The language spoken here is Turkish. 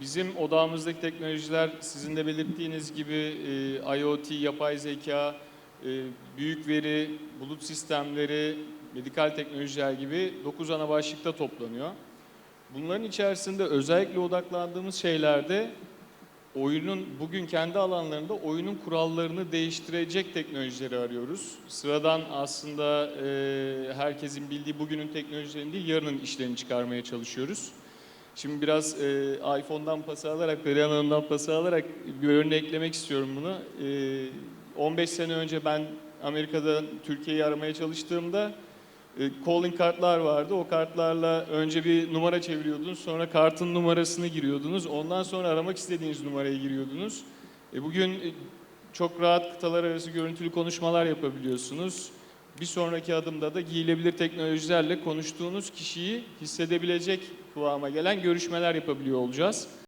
Bizim odağımızdaki teknolojiler sizin de belirttiğiniz gibi e, IoT, yapay zeka, e, büyük veri, bulut sistemleri, medikal teknolojiler gibi 9 ana başlıkta toplanıyor. Bunların içerisinde özellikle odaklandığımız şeylerde oyunun bugün kendi alanlarında oyunun kurallarını değiştirecek teknolojileri arıyoruz. Sıradan aslında e, herkesin bildiği bugünün teknolojilerini değil yarının işlerini çıkarmaya çalışıyoruz. Şimdi biraz e, iPhone'dan pas alarak, Perihan Hanım'dan pas alarak bir örnek eklemek istiyorum bunu. E, 15 sene önce ben Amerika'da Türkiye'yi aramaya çalıştığımda e, calling kartlar vardı. O kartlarla önce bir numara çeviriyordunuz, sonra kartın numarasını giriyordunuz. Ondan sonra aramak istediğiniz numarayı giriyordunuz. E, bugün e, çok rahat kıtalar arası görüntülü konuşmalar yapabiliyorsunuz. Bir sonraki adımda da giyilebilir teknolojilerle konuştuğunuz kişiyi hissedebilecek kıvama gelen görüşmeler yapabiliyor olacağız.